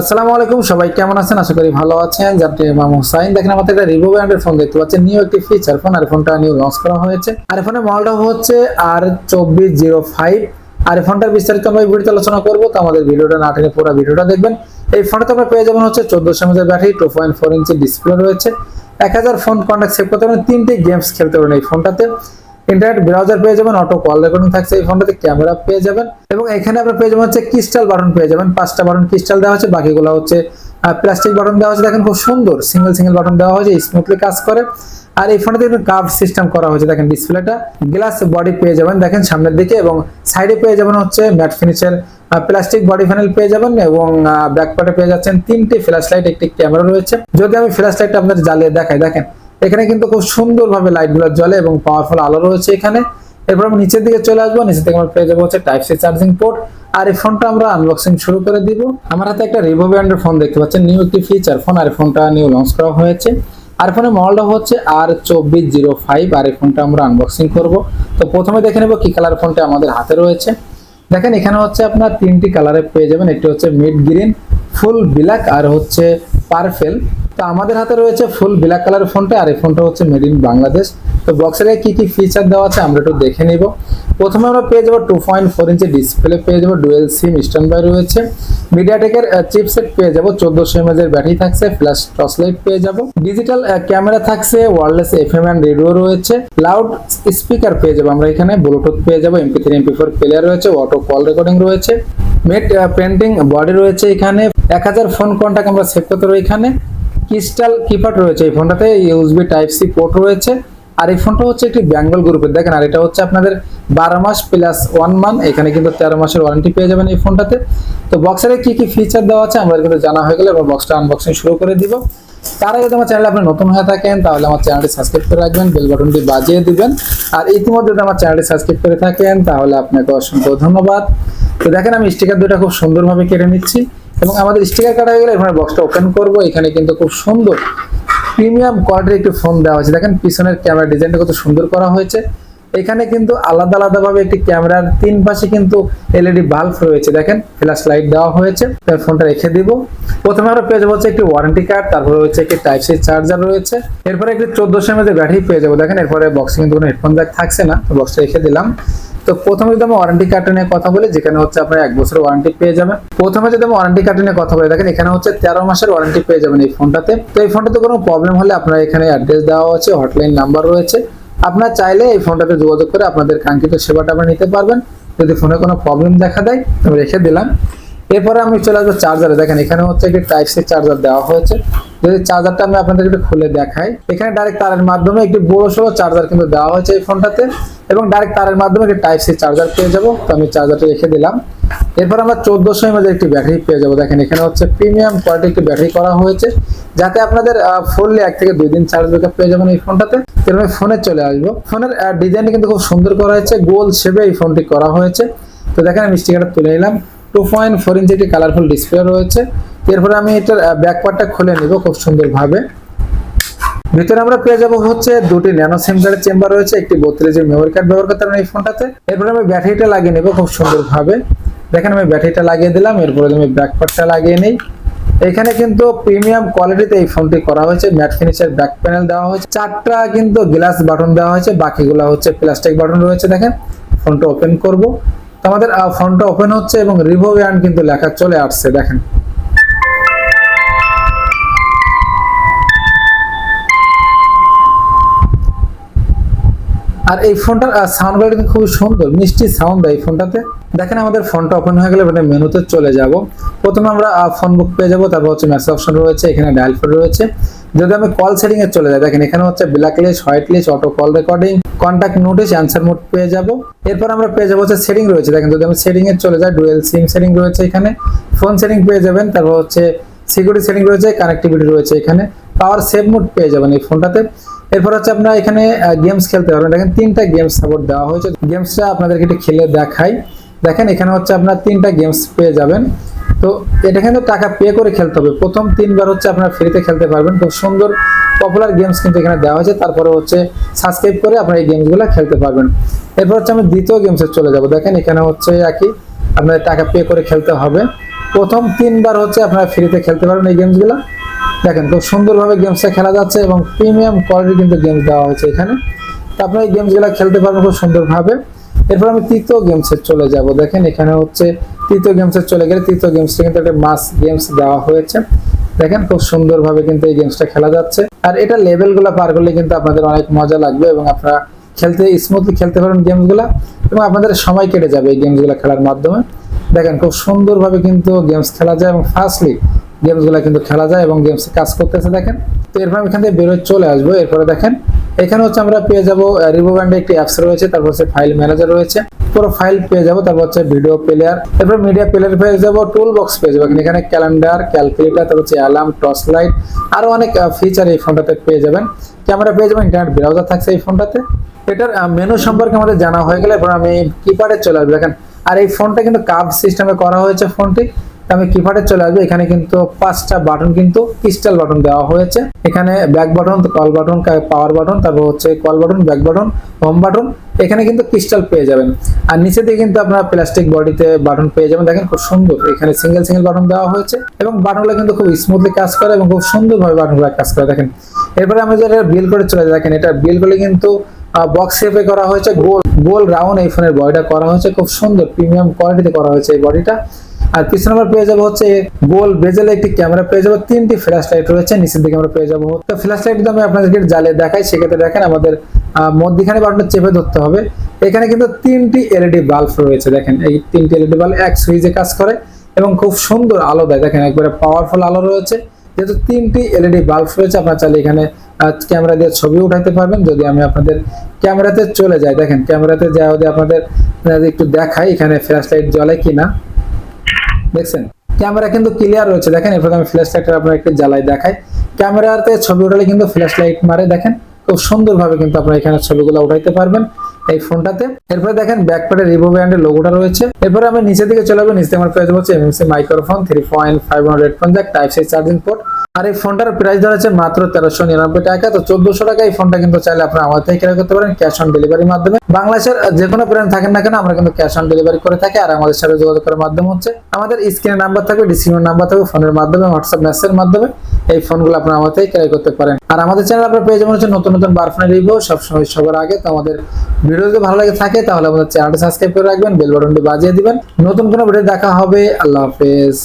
আসসালামু আলাইকুম, সবাই কেমন আছেন? আশা করি ভালো আছেন। যাতে ইমাম হুসাইন, দেখেন আমাদের একটা রিভো ব্র্যান্ডের ফোন দেখতে পাচ্ছেন। নিউ একটি ফিচার ফোন আর ফোনটা নিউ লঞ্চ করা হয়েছে। আর ফোনের মডেলটা হচ্ছে আর চব্বিশ জিরো ফাইভ আর ফোনটার বিস্তারিত আমরা ভিডিওতে আলোচনা করব, তো আমাদের ভিডিওটা না টেনে পুরো ভিডিওটা দেখবেন। এই ফোনটাতে আমরা পেয়ে যাবেন হচ্ছে চোদ্দশো এমএজের battery two point four inch display রয়েছে। এক হাজার ফোন কন্ট্যাক্ট সেভ করতে পারেন তিনটি গেমস খেলতে পারেন এই ফোনটাতে ইন্টারনেট ব্রাউজার পেয়ে যাবেন অটো কল রেকর্ডিং থাকছে এই ফোনটাতে ক্যামেরা পেয়ে যাবেন এবং এখানে আপনারা পেয়ে যাবেন হচ্ছে ক্রিস্টাল বাটন পেয়ে যাবেন। পাঁচটা বাটন ক্রিস্টাল দেওয়া হচ্ছে বাকিগুলো হচ্ছে প্লাস্টিক বাটন দেওয়া হচ্ছে দেখেন খুব সুন্দর সিঙ্গেল সিঙ্গেল বাটন দেওয়া হয়েছে স্মুথলি কাজ করে। আর এই ফোনটাতে কিন্তু কার্ভ সিস্টেম করা হয়েছে। দেখেন ডিসপ্লেটা গ্লাস বডি পেয়ে যাবেন, দেখেন সামনের দিকে এবং সাইডে পেয়ে যাবেন হচ্ছে ম্যাট ফিনিশের প্লাস্টিক বডি প্যানেল পেয়ে যাবেন এবং ব্যাক পার্টে পেয়ে যাচ্ছেন তিনটি ফ্ল্যাশ লাইট একটি ক্যামেরা রয়েছে। যদি আমি ফ্ল্যাশ লাইটটা আপনাদের জ্বালিয়ে দেখাই, দেখেন এখানে কিন্তু খুব সুন্দরভাবে লাইটগুলো জ্বলে এবং পাওয়ারফুল আলো রয়েছে এখানে। এরপর আমি নিচের দিকে চলে আসব। নিচে থেকে আমরা পেয়ে যাব হচ্ছে টাইপ সি চার্জিং পোর্ট আর এই ফোনটা আমরা আনবক্সিং শুরু করে দিব। আমার হাতে একটা রিভো ব্র্যান্ডের ফোন দেখতে পাচ্ছেন নিউ একটি ফিচার ফোন আর ফোনটা নিউ লঞ্চ করা হয়েছে। আর ফোনের মডেলটা হচ্ছে আর চব্বিশ জিরো ফাইভ আর এই ফোনটা আমরা আনবক্সিং করব। তো প্রথমে দেখে নেব কি কালার ফোনটা আমাদের হাতে রয়েছে। দেখেন, এখানে হচ্ছে আপনার তিনটি কালারে পেয়ে যাবেন। একটি হচ্ছে মিড গ্রিন ফুল ব্ল্যাক আর হচ্ছে পার্পেল তো আমাদের হাতে রয়েছে ফুল ব্ল্যাক কালারের ফোনটা, আর এই ফোনটা হচ্ছে মেড ইন বাংলাদেশ তো বক্সের কি কি ফিচার দেওয়া আছে আমরা একটু দেখে নিব। প্রথমে আমরা পেয়ে যাব two point four inch display পেয়ে যাব ডুয়েল সিম স্ট্যান্ড বাই রয়েছে মিডিয়াটেকের চিপসেট পেয়ে যাব, চোদ্দশো এমএজ এর ব্যাটারি থাকছে ফ্ল্যাশ টর্চ লাইট পেয়ে যাব। ডিজিটাল ক্যামেরা থাকছে wireless F M and radio রয়েছে। লাউড স্পিকার পেয়ে যাব আমরা এখানে ব্লুটুথ পেয়ে যাব MP three MP four player রয়েছে অটো কল রেকর্ডিং রয়েছে। মেট পেন্টিং বডি রয়েছে এখানে। এক হাজার ফোন কন্ট্যাক্ট আমরা সেভ করতে এখানে। ক্রিস্টাল কিপ্যাড রয়েছে। এই ফোনটাতে ইউএসবি টাইপ সি পোর্ট রয়েছে। আর এই ফোনটা হচ্ছে একটি বেঙ্গল গ্রুপের দেখেন, আর এটা হচ্ছে আপনাদের বারো মাস প্লাস ওয়ান মান্থ এখানে কিন্তু তেরো মাসের ওয়ারেন্টি পেয়ে যাবেন এই ফোনটাতে। তো বক্সের কি কি ফিচার দেওয়া আছে আমরা কিন্তু জানা হয়ে গেলে এবার বক্সটা আনবক্সিং শুরু করে দিব। তার আগে আমার চ্যানেলে আপনি নতুন হয়ে থাকেন, তাহলে আমার চ্যানেলটি সাবস্ক্রাইব করে রাখবেন বেল বাটনটি বাজিয়ে দিবেন। আর ইতিমধ্যে যদি আমার চ্যানেলটি সাবস্ক্রাইব করে থাকেন, তাহলে আপনাকে অসংখ্য ধন্যবাদ। তো দেখেন, আমি স্টিকার দুটা খুব সুন্দরভাবে কেটে নিচ্ছি। এবং আমাদের স্টিকার কাটা হয়ে গেলে এখানে বক্সটা ওপেন করব। এখানে কিন্তু খুব সুন্দর প্রিমিয়াম কোয়ালিটির একটি ফোন দেওয়া হয়েছে। দেখেন, পিছনের ক্যামেরা ডিজাইনটা কত সুন্দর করা হয়েছে। এখানে কিন্তু আলাদা আলাদা ভাবে একটি ক্যামেরার তিন পাশে কিন্তু এলইডি বাল্ব রয়েছে। দেখেন ফ্ল্যাশ লাইট দেওয়া হয়েছে। ফোনটা রেখে দিব। প্রথমে আমরা পেয়ে যাব হচ্ছে একটি ওয়ারেন্টি কার্ড তারপরে হচ্ছে একটি টাইপ সি চার্জার রয়েছে। এরপরে একটি চোদ্দশো এমএজ ব্যাটারি পেয়ে যাব। দেখেন, এরপরে বক্সে কিন্তু কোনো হেডফোন জ্যাক থাকছে না। বক্সটা রেখে দিলাম। তো প্রথমে যদি আমি ওয়ারেন্টি কার্ড নিয়ে কথা বলি, যেখানে হচ্ছে আপনারা এক বছরের ওয়ারেন্টি পেয়ে যাবেন। প্রথমে যদি আমি ওয়ারেন্টি কার্ড নিয়ে কথা বলি, দেখেন এখানে হচ্ছে তেরো মাসের ওয়ারেন্টি পেয়ে যাবেন এই ফোনটাতে তো এই ফোনটাতে কোনো প্রবলেম হলে আপনার এখানে অ্যাড্রেস দেওয়া আছে হটলাইন নাম্বার রয়েছে। আপনার চাইলে এই ফোনটাতে যোগাযোগ করে আপনাদের কাঙ্ক্ষিত সেবাটা আপনারা নিতে পারবেন। যদি ফোনে কোনো প্রবলেম দেখা দেয় আমি রেখে দিলাম। এরপরে আমি চলে আসব চার্জারে দেখেন, এখানে হচ্ছে একটি টাইপ সি চার্জার দেওয়া হয়েছে। যদি চার্জারটা আমি আপনাদের একটু খুলে দেখাই। এখানে ডাইরেক্ট তারের মাধ্যমে একটি বড় সড়ো চার্জার কিন্তু দেওয়া হয়েছে এই ফোনটাতে এবং ডাইরেক্ট তারের মাধ্যমে একটি টাইপ সি চার্জার পেয়ে যাব। তো আমি চার্জারটা রেখে দিলাম। এরপর আমরা চোদ্দশো এমএজ একটি ব্যাটারি পেয়ে যাব। দেখেন, এখানে হচ্ছে প্রিমিয়াম কোয়ালিটি একটি ব্যাটারি করা হয়েছে। যাতে আপনাদের ফুললি এক থেকে দুই দিন চার্জ ব্যাকআপ পেয়ে যাবেন এই ফোনটাতে এরপরে ফোনে চলে আসব। ফোনের ডিজাইনটি কিন্তু খুব সুন্দর করা হয়েছে। গোল শেপে এই ফোনটি করা হয়েছে। তো দেখেন, আমি স্টিকারটা তুলে নিলাম। টু পয়েন্ট ফোর ইঞ্চি একটি কালারফুল ডিসপ্লে রয়েছে। এরপরে আমি এটার ব্যাক পার্টটা খুলে নিব খুব সুন্দরভাবে। ভিতরে আমরা পেয়ে যাব হচ্ছে দুটি ন্যানো সিম চেম্বার রয়েছে, একটি বত্রিশ মেমোরি কার্ড ব্যবহার করতে পারেন এই ফোনটাতে এরপরে আমি ব্যাটারিটা লাগিয়ে নেব খুব সুন্দরভাবে। দেখেন আমি ব্যাটারিটা লাগিয়ে দিলাম, এরপরে আমি ব্যাক পার্টটা লাগিয়ে নিই। এখানে কিন্তু প্রিমিয়াম কোয়ালিটিতে এই ফোনটি করা হয়েছে ম্যাট ফিনিশের ব্যাক প্যানেল দেওয়া হয়েছে। চারটা কিন্তু গ্লাস বাটন দেওয়া হয়েছে, বাকিগুলো হচ্ছে প্লাস্টিক বাটন রয়েছে। দেখেন ফোনটা ওপেন করব। আমাদের ফোনটা ওপেন হচ্ছে এবং রিভো ব্যান্ড কিন্তু লেখা চলে আসছে, দেখেন। আর এই ফোনটার সাউন্ড কোয়ালিটি খুবই সুন্দর, মিষ্টি সাউন্ড দেয় এই ফোনটাতে। দেখেন আমাদের ফোনটা ওপেন হয়ে গেলে মানে মেনুতে চলে যাব। প্রথমে আমরা ফোন বুক পেয়ে যাব, তারপর হচ্ছে মেসেজ অপশন রয়েছে, এখানে ডায়াল ফোন রয়েছে। যদি আমি কল সেটিং এ চলে যাই, দেখেন এখানে হচ্ছে black list white list auto call recording contact notice answer mode পেয়ে যাব। এরপর আমরা পেয়ে যাব হচ্ছে সেটিং রয়েছে। দেখেন যদি আমি সেটিং এ চলে যাই ডুয়েল সিম সেটিং রয়েছে এখানে ফোন সেটিং পেয়ে যাবেন, তারপর হচ্ছে সিকিউরিটি সেটিং রয়েছে কানেক্টিভিটি রয়েছে এখানে পাওয়ার সেভ মোড পেয়ে যাবেন এই ফোনটাতে এরপর হচ্ছে আপনারা এখানে গেমস খেলতে পারবেন। দেখেন তিনটা গেমস সাপোর্ট দেওয়া হয়েছে। গেমসটা আপনাদেরকে একটু খেলে দেখাই। দেখেন এখানে হচ্ছে আপনার তিনটা গেমস পেয়ে যাবেন। তো এটা কিন্তু টাকা পে করে খেলতে হবে। প্রথম তিনবার হচ্ছে আপনার ফ্রিতে খেলতে পারবেন। খুব সুন্দর পপুলার গেমস কিন্তু এখানে দেওয়া হয়েছে। তারপরে হচ্ছে সাবস্ক্রাইব করে আপনার এই গেমসগুলো খেলতে পারবেন। এরপর হচ্ছে আমি দ্বিতীয় গেমসে চলে যাব। দেখেন এখানে হচ্ছে একই, আপনাদের টাকা পে করে খেলতে হবে। প্রথম তিনবার হচ্ছে আপনারা ফ্রিতে খেলতে পারবেন এই গেমসগুলো দেখেন খুব সুন্দরভাবে গেমসটা খেলা যাচ্ছে এবং প্রিমিয়াম কোয়ালিটি কিন্তু গেমস দেওয়া হয়েছে এখানে। তো আপনারা এই গেমসগুলো খেলতে পারবেন খুব সুন্দরভাবে। এরপর আমি তৃতীয় গেমসে চলে যাব। দেখেন, এখানে হচ্ছে তৃতীয় গেমসে চলে গেলে তৃতীয় গেমসটা কিন্তু একটা মাস গেমস দেওয়া হয়েছে। দেখেন, খুব সুন্দরভাবে কিন্তু এই গেমসটা খেলা যাচ্ছে। আর এটা লেভেলগুলো পার করলে কিন্তু আপনাদের অনেক মজা লাগবে এবং আপনারা খেলতে স্মুথলি খেলতে পারেন গেমসগুলো এবং আপনাদের সময় কেটে যাবে এই গেমসগুলো খেলার মাধ্যমে। দেখেন, খুব সুন্দরভাবে কিন্তু গেমস খেলা যায় এবং ফার্স্টলি গেমসগুলো কিন্তু খেলা যায় এবং গেমস কাজ করতেছে। দেখেন, তো এরপর আমি এখান থেকে বেরোয় চলে আসব। এরপরে দেখেন এখানে হচ্ছে আমরা পেয়ে যাব রিভো ব্যান্ডে একটি অ্যাপস রয়েছে, তারপর হচ্ছে ফাইল ম্যানেজার রয়েছে। পুরো ফাইল পেয়ে যাব, তারপর হচ্ছে ভিডিও প্লেয়ার তারপর মিডিয়া প্লেয়ার পেয়ে যাব টুল বক্স পেয়ে যাব। এখানে ক্যালেন্ডার ক্যালকুলেটার তারপর হচ্ছে অ্যালার্ম টর্চ লাইট আরও অনেক ফিচার এই ফোনটাতে পেয়ে যাবেন। ক্যামেরা পেয়ে যাবেন ইন্টারনেট ব্রাউজার থাকছে এই ফোনটাতে এটার মেনু সম্পর্কে আমাদের জানা হয়ে গেলে এরপর আমি কিপ্যাডে চলে আসব। দেখেন, আর এই ফোনটা কিন্তু কাপ সিস্টেমে করা হয়েছে ফোনটি তো আমি কিপ্যাডে চলে আসব। এখানে কিন্তু পাঁচটা বাটন কিন্তু ক্রিস্টাল বাটন দেওয়া হয়েছে। এখানে back button call button power button তারপর হচ্ছে call button back button home button এখানে কিন্তু ক্রিস্টাল পেয়ে যাবেন। আর নিচে দিয়ে কিন্তু আপনারা প্লাস্টিক বডিতে বাটন পেয়ে যাবেন। দেখেন খুব সুন্দর, এখানে সিঙ্গেল সিঙ্গেল বাটন দেওয়া হয়েছে এবং বাটনগুলো কিন্তু খুব স্মুথলি কাজ করে এবং খুব সুন্দরভাবে বাটনগুলো কাজ করে। দেখেন, এরপরে আমি যেটা বিল করে চলে দেখেন, এটা বিল করে কিন্তু বক্স শেপে করা হয়েছে, গোল গোল রাউন্ড এই ফোনের বডিটা করা হয়েছে। খুব সুন্দর প্রিমিয়াম কোয়ালিটিতে করা হয়েছে এই বডিটা আর পিছনে আমরা পেয়ে যাব হচ্ছে গোল বেজেলে একটি ক্যামেরা, পেয়ে যাব তিনটি ফ্ল্যাশ লাইট রয়েছে, নিচের দিকে আমরা পেয়ে যাব। তো ফ্ল্যাশ লাইট যদি আমি আপনাদেরকে জ্বালিয়ে দেখাই, সেক্ষেত্রে দেখেন আমাদের মধ্যিখানে বাটনটা চেপে ধরতে হবে। এখানে কিন্তু তিনটি এলইডি বাল্ব রয়েছে, দেখেন, এই তিনটি এলইডি বাল্ব এক সুইচে কাজ করে এবং খুব সুন্দর আলো দেয়। দেখেন, একবারে পাওয়ারফুল আলো রয়েছে। যেহেতু তিনটি এলইডি বাল্ব রয়েছে, আপনারা চাইলে এখানে ক্যামেরা দিয়ে ছবি উঠাতে পারবেন। যদি আমি আপনাদের ক্যামেরাতে চলে যাই, দেখেন, ক্যামেরাতে যা যদি আপনাদের একটু দেখাই, এখানে ফ্ল্যাশ লাইট জ্বলে কিনা। দেখছেন? ক্যামেরা কিন্তু ক্লিয়ার রয়েছে। দেখেন এরপর আমি ফ্ল্যাশ লাইটটা আপনার একটু জ্বালাই দেখাই ক্যামেরাতে ছবি উঠালে কিন্তু ফ্ল্যাশ লাইট মারে, দেখেন। খুব সুন্দরভাবে কিন্তু আপনারা এখানে ছবিগুলো উঠাইতে পারবেন এই ফোনটাতে। এরপরে দেখেন ব্যাকপ্যাডে রিভো ব্র্যান্ডের লোগোটা রয়েছে। এরপরে আমি নিচে দিকে চলে যাব। নিচে আমার পেয়ে যাব MMC microphone three point five hundred phone type C charging port আর এই ফোনটার প্রাইস ধরেছে মাত্র তেরোশো নিরানব্বই টাকা। তো চোদ্দশো টাকা এই ফোনটা কিন্তু চাইলে আপনারা আমাদের থেকে ক্রয় করতে পারেন ক্যাশ অন ডেলিভারির মাধ্যমে। বাংলাদেশের যে কোনো ব্র্যান্ড থাকেন না কেন, আমরা কিন্তু ক্যাশ অন ডেলিভারি করে থাকি আর আমাদের সাথে যোগাযোগ করার মাধ্যম হচ্ছে। আমাদের স্ক্রিনের নাম্বার থাকবে ডিসক্রিপশন নাম্বার থাকবে ফোনের মাধ্যমে হোয়াটসঅ্যাপ মেসেজের মাধ্যমে। এই ফোনগুলো আপনারা আমাদের থেকে ক্রয় করতে পারেন। আর আমাদের চ্যানেল আপনারা পেয়ে যাবেন হচ্ছে নতুন নতুন বারফোনের রিভিউ সবসময় সবার আগে। তো আমাদের ভিডিও যদি ভালো লাগে থাকে, তাহলে আমাদের চ্যানেলটা সাবস্ক্রাইব করে রাখবেন বেল বাটনটি বাজিয়ে দিবেন। নতুন কোনো ভিডিও দেখা হবে, আল্লাহ হাফেজ।